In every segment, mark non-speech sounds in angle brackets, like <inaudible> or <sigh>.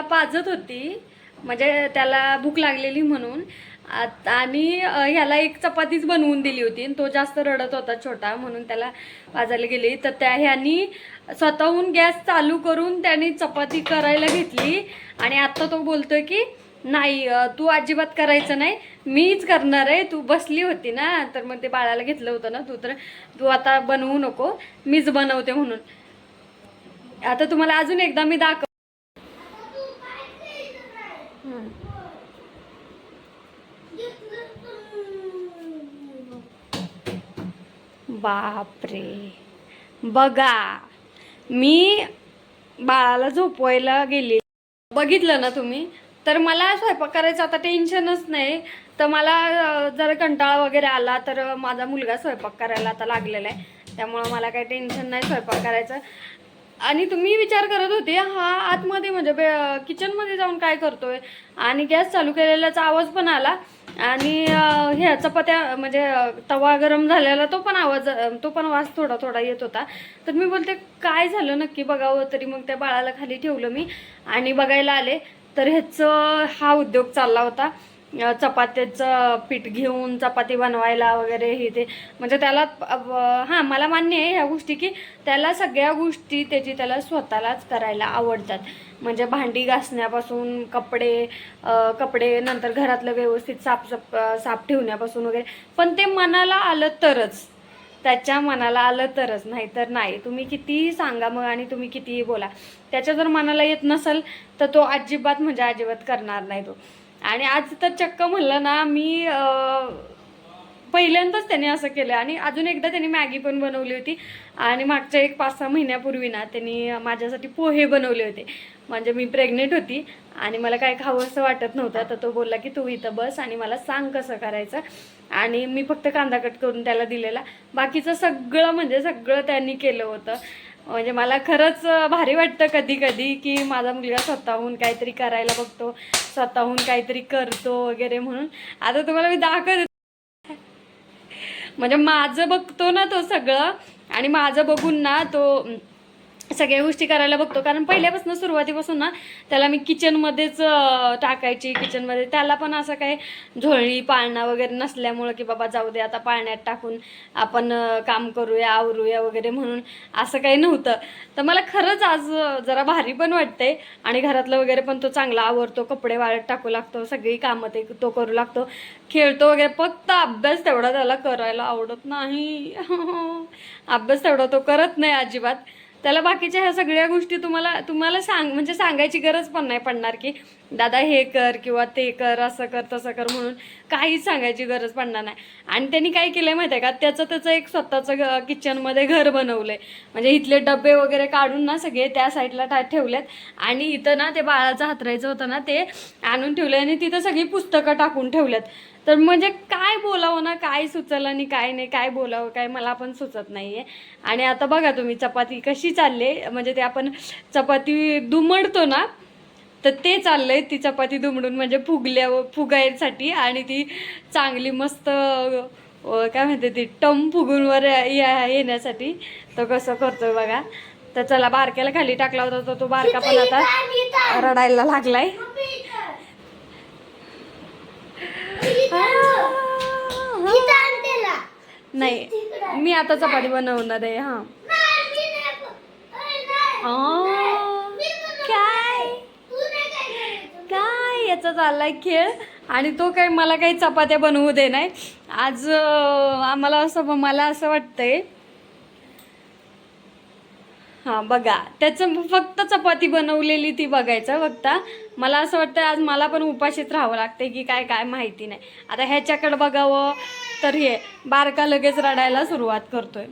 मी पाजत होती. म्हणजे त्याला भूक लागलेली म्हणून. आणि ह्याला एक चपातीच बनवून दिली होती. आणि तो जास्त रडत होता छोटा म्हणून त्याला पाजायला गेली. तर त्या ह्यानी स्वतःहून गॅस चालू करून त्याने चपाती करायला घेतली. आणि आता तो बोलतोय की नाही तू अजिबात करायचं नाही. मीच करणार आहे. तू बसली होती ना. तर मग ते बाळाला घेतलं होतं ना. तू तर तू आता बनवू नको. मीच बनवते म्हणून. आता तुम्हाला अजून एकदा मी दाखव बापरे. बघा मी बाळाला झोपवायला गेली. बघितलं ना तुम्ही? तर मला स्वयंपाक करायचं आता टेन्शनच नाही. तर मला जर कंटाळा वगैरे आला तर माझा मुलगा स्वयंपाक करायला आता लागलेला आहे. त्यामुळं मला काही टेन्शन नाही स्वयंपाक करायचं. आणि तुम्ही विचार करत होते हा आतमध्ये म्हणजे बे- किचनमध्ये जाऊन काय करतोय? आणि गॅस चालू केलेल्याचा आवाज पण आला. आणि अं, ह्या चपात्या म्हणजे तवा गरम झालेला तो पण आवाज तो पण वास थोडा थोडा येत होता. तर मी बोलते काय झालं नक्की बघावं तरी? मग त्या बाळाला खाली ठेवलं मी. आणि बघायला आले. तर ह्याचं हा उद्योग चालला होता. चपात्याचं पीठ घेऊन चपाती बनवायला वगैरे हे ते. म्हणजे त्याला हां मला मान्य आहे ह्या गोष्टी की त्याला सगळ्या गोष्टी त्याची त्याला स्वतःलाच करायला आवडतात. म्हणजे भांडी घासण्यापासून कपडे कपडे नंतर घरातलं व्यवस्थित साफ साफ साफ ठेवण्यापासून वगैरे. पण ते मनाला आलं तरच. त्याच्या मनाला आलं तरच. नाहीतर नाही. तुम्ही कितीही सांगा मग आणि तुम्ही कितीही बोला. त्याच्या जर मनाला येत नसेल तर तो अजिबात म्हणजे अजिबात करणार नाही तो. आणि आज तर चक्क म्हणलं ना मी पहिल्यांदाच त्याने असं केलं. आणि अजून एकदा त्यांनी मॅगी पण बनवली होती. आणि मागच्या एक पाच सहा महिन्यापूर्वी ना त्यांनी माझ्यासाठी पोहे बनवले होते. म्हणजे मी प्रेग्नेंट होती आणि मला काय खावं असं वाटत नव्हतं. तर तो बोलला की तू इथं बस आणि मला सांग कसं करायचं. आणि मी फक्त कांदा कट करून त्याला दिलेला. बाकीचं सगळं म्हणजे सगळं त्यांनी केलं होतं. म्हणजे मला खरंच भारी वाटतं कधी कधी की माझा मुलगा स्वतःहून काहीतरी करायला बघतो स्वतःहून काहीतरी करतो वगैरे म्हणून. आता तुम्हाला मी दाखवते. म्हणजे माझं बघतो ना तो सगळं आणि माझं बघून ना तो सगळ्या गोष्टी करायला बघतो. कारण पहिल्यापासून सुरुवातीपासून ना त्याला मी किचनमध्येच टाकायची. किचनमध्ये त्याला पण असं काही झोळी पाळणा वगैरे नसल्यामुळं की बाबा जाऊ दे आता पाळण्यात टाकून आपण काम करूया आवरूया वगैरे म्हणून असं काही नव्हतं. तर मला खरंच आज जरा भारी पण वाटतंय आणि घरातलं वगैरे पण तो चांगला आवरतो कपडे वाळत टाकू लागतो सगळी कामं ते तो करू लागतो. खेळतो वगैरे फक्त अभ्यास तेवढा त्याला करायला आवडत नाही. <laughs> अभ्यास तेवढा तो करत नाही अजिबात. त्याला बाकीच्या ह्या सगळ्या गोष्टी तुम्हाला तुम्हाला सांग म्हणजे सांगायची गरज पण नाही पडणार की दादा हे कर किंवा ते कर असं कर तसं कर म्हणून काहीच सांगायची गरज पडणार नाही. आणि त्यांनी काय केलंय माहिती आहे का? त्याचं त्याचं एक स्वतःचं किचनमध्ये घर बनवलंय. म्हणजे इथले डबे वगैरे काढून ना सगळे त्या साईडला टा ठेवलेत. आणि इथं ना ते बाळाचं हातरायचं होतं ना ते आणून ठेवलं आणि तिथं सगळी पुस्तकं टाकून ठेवल्यात. तर म्हणजे काय बोलावं ना काय सुचलं आणि काय नाही काय बोलावं काय मला पण सुचत नाही आहे आणि आता बघा तुम्ही चपाती कशी चालले म्हणजे ते आपण चपाती दुमडतो ना तर ते चाललंय ती चपाती दुमडून म्हणजे फुगल्या फुगायसाठी आणि ती चांगली मस्त काय म्हणते ती टम फुगून वर या येण्यासाठी तो कसं करतोय बघा. तर चला बारक्याला खाली टाकला होता तो बारका पण आता रडायला लागलाय. नाही मी आता चपाती बनवणार आहे हा. काय? काय याचा चाललाय खेळ? आणि तो काय मला काही चपात्या बनवू दे नाही. आज आम्हाला असं मला असं वाटतंय हां बघा. त्याचं फक्त चपाती बनवलेली ती बघायचं फक्त. मला असं वाटतं आज मला पण उपाशीच राहावं लागते की काय काय माहिती नाही. आता ह्याच्याकडं बघावं तर हे बारका लगेच रडायला सुरुवात करतोय.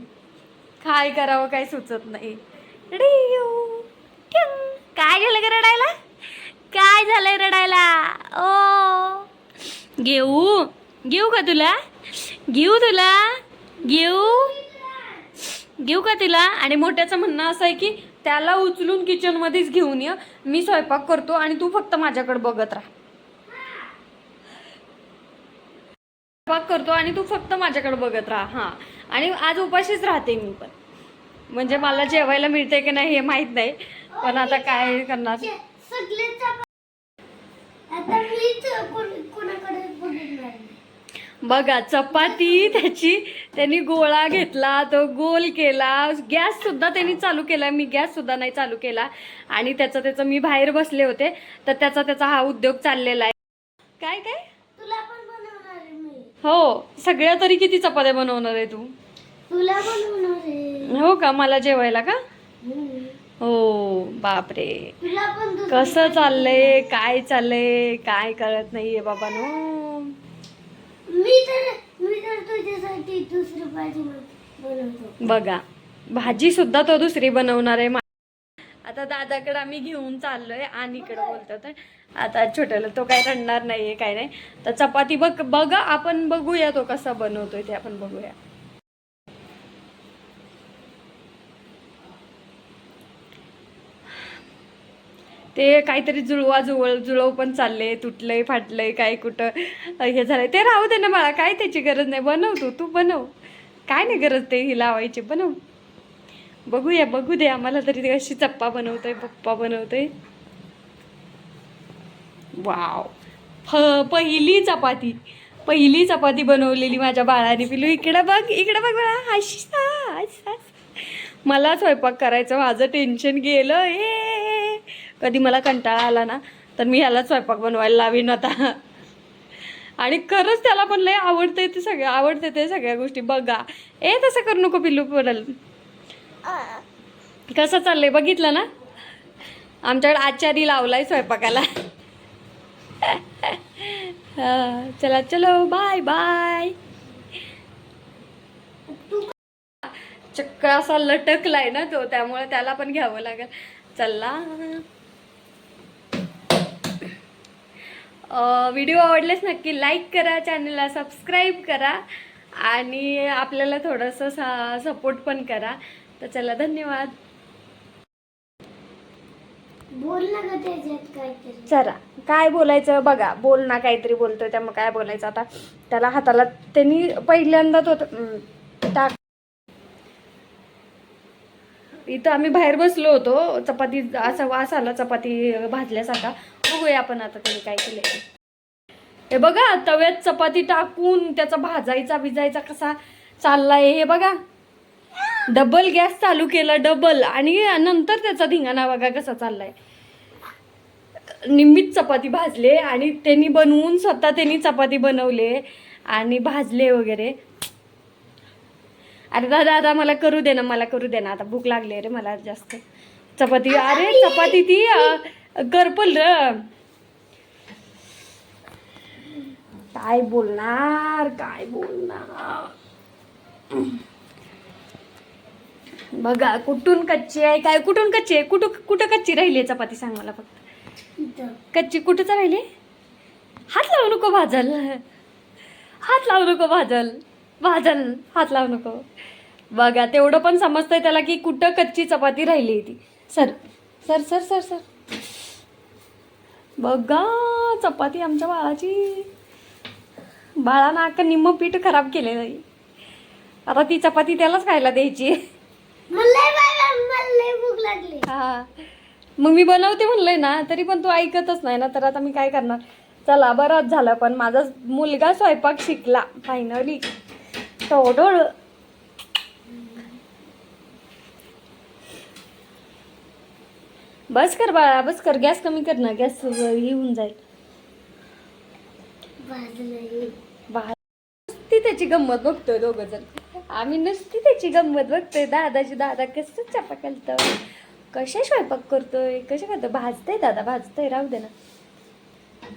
काय करावं काय सुचत नाही. काय. झालं का रडायला? काय झालंय रडायला? ओ. घेऊ. घेऊ का तुला? घेऊ तुला? घेऊ. घेऊ का तिला? आणि मोठ्याचं म्हणणं असं आहे की त्याला उचलून किचनमध्येच घेऊन ये. मी स्वयंपाक करतो आणि तू फक्त माझ्याकडे बघत राहा. स्वयंपाक करतो आणि तू फक्त माझ्याकडे बघत राहा. हां. आणि आज उपाशीच राहते मी पण. म्हणजे मला जेवायला मिळते की नाही हे माहीत नाही. पण आता काय करणार सगळे आता मीच कोण- कोणाकडे बघितणार नाही. बघा चपाती त्याची त्यांनी गोळा घेतला तो गोल केला. गॅस सुद्धा त्यांनी चालू केला. मी गॅस सुद्धा नाही चालू केला. आणि त्याचं त्याचं मी बाहेर बसले होते. तर त्याचा त्याचा हा उद्योग चाललेला आहे. काय काय? हो. सगळ्या तरी किती चपात्या बनवणार आहे तू? तुला हो का? मला जेवायला का. हो. बापरे. कसं चाललंय? काय चाललंय? काय कळत नाहीये बाबा नो मी तर मी तर तुझ्यासाठी दुसरी भाजी बनवतो. बघा भाजी सुद्धा तो दुसरी बनवणार आहे. आता दादाकडे आम्ही घेऊन चाललोय आणि इकडे बोलतो तर आता छोट्याला तो काय रडणार नाहीये काय नाही. तर चपाती बघ बघा आपण बघूया तो कसा बनवतोय ते आपण बघूया. ते काहीतरी जुळवा जुळव जुळव पण चालले तुटलंय फाटलंय काय कुठं हे झालंय. ते राहू दे ना बाळा काय त्याची गरज नाही. बनव तू तू बनव. काय नाही गरज ते ही लावायची बनव. बघूया बघू दे आम्हाला तरी ते कशी चप्पा बनवतोय पप्पा बनवतोय. वाव. फ पहिली चपाती. पहिली चपाती बनवलेली माझ्या बाळाने पिलू. इकडं बघ इकडं बघ बाळा. हशी मला स्वयंपाक करायचं माझं टेन्शन गेलं. ए कधी मला कंटाळा आला ना तर मी ह्याला स्वयंपाक बनवायला लावीन आता. आणि खरंच त्याला पण लय आवडते ते सगळं आवडते ते सगळ्या गोष्टी. बघा ए तसं करू नको पिल्लू पडल कसं चाललंय? बघितलं ना? आमच्याकडे आचारी लावलाय स्वयंपाकाला. चला चलो बाय बाय चक्क असा लटकलाय ना तो त्यामुळे त्याला पण घ्यावं लागेल. चला. व्हिडिओ आवडलेच नक्की लाईक करा चॅनलला सबस्क्राईब करा आणि आपल्याला थोडंसं सा सपोर्ट पण करा. तर चला धन्यवाद. बोल ना ग त्याच्यात काहीतरी. चला काय बोलायचं बघा बोल ना काहीतरी बोलतोय त्यामुळे काय बोलायचं आता? त्याला हाताला त्यांनी पहिल्यांदा तो टाक. इथं आम्ही बाहेर बसलो होतो चपाती असा वास आला चपाती भाजल्यासारखा. बघूया आपण आता त्यांनी काय केलंय. हे बघा तव्यात चपाती टाकून त्याचा भाजायचा भिजायचा कसा चाललाय हे बघा. डबल गॅस चालू केला डबल. आणि नंतर त्याचा धिंगाणा बघा कसा चाललाय. निम्मीत चपाती भाजले आणि त्यांनी बनवून स्वतः त्यांनी चपाती बनवले आणि भाजले वगैरे. अरे दादा आता मला करू दे ना मला करू दे ना. आता भूक लागली रे मला जास्त. चपाती अरे चपाती ती अं, करपल र काय बोलणार काय बोलणार? बघा कुठून कच्ची आहे काय कुठून कच्ची आहे? कुठं कुठं कच्ची राहिली आहे चपाती? सांग मला फक्त. कच्ची कुठंच राहिली? हात लावू नको भाजल. हात लावू नको भाजल. भाजल हात लावू नको. बघा तेवढं पण समजतंय त्याला की कुठं कच्ची चपाती राहिली ती. Sir sir sir sir sir. बघा चपाती आमच्या बाळाची. बाळानं अख्खा निम्म पीठ खराब केले नाही आता ती चपाती त्यालाच खायला द्यायची हा. मग मी बनवते म्हणलंय ना तरी पण तू ऐकतच नाही ना तर आता मी काय करणार? चला बरंच झालं पण माझा मुलगा स्वयंपाक शिकला फायनली थोडं बस कर बाळा बस कर. गॅस कमी कर ना. गॅस येऊन जाईल. भाजलंय बा नुसती त्याची गंमत बघतोय दोघ जण. आम्ही नुसती त्याची गंमत बघतोय. दादाची दादा कसं चपा करतो कशा स्वयंपाक करतोय? कशा करतोय? भाजतंय दादा भाजतंय. राहू दे ना.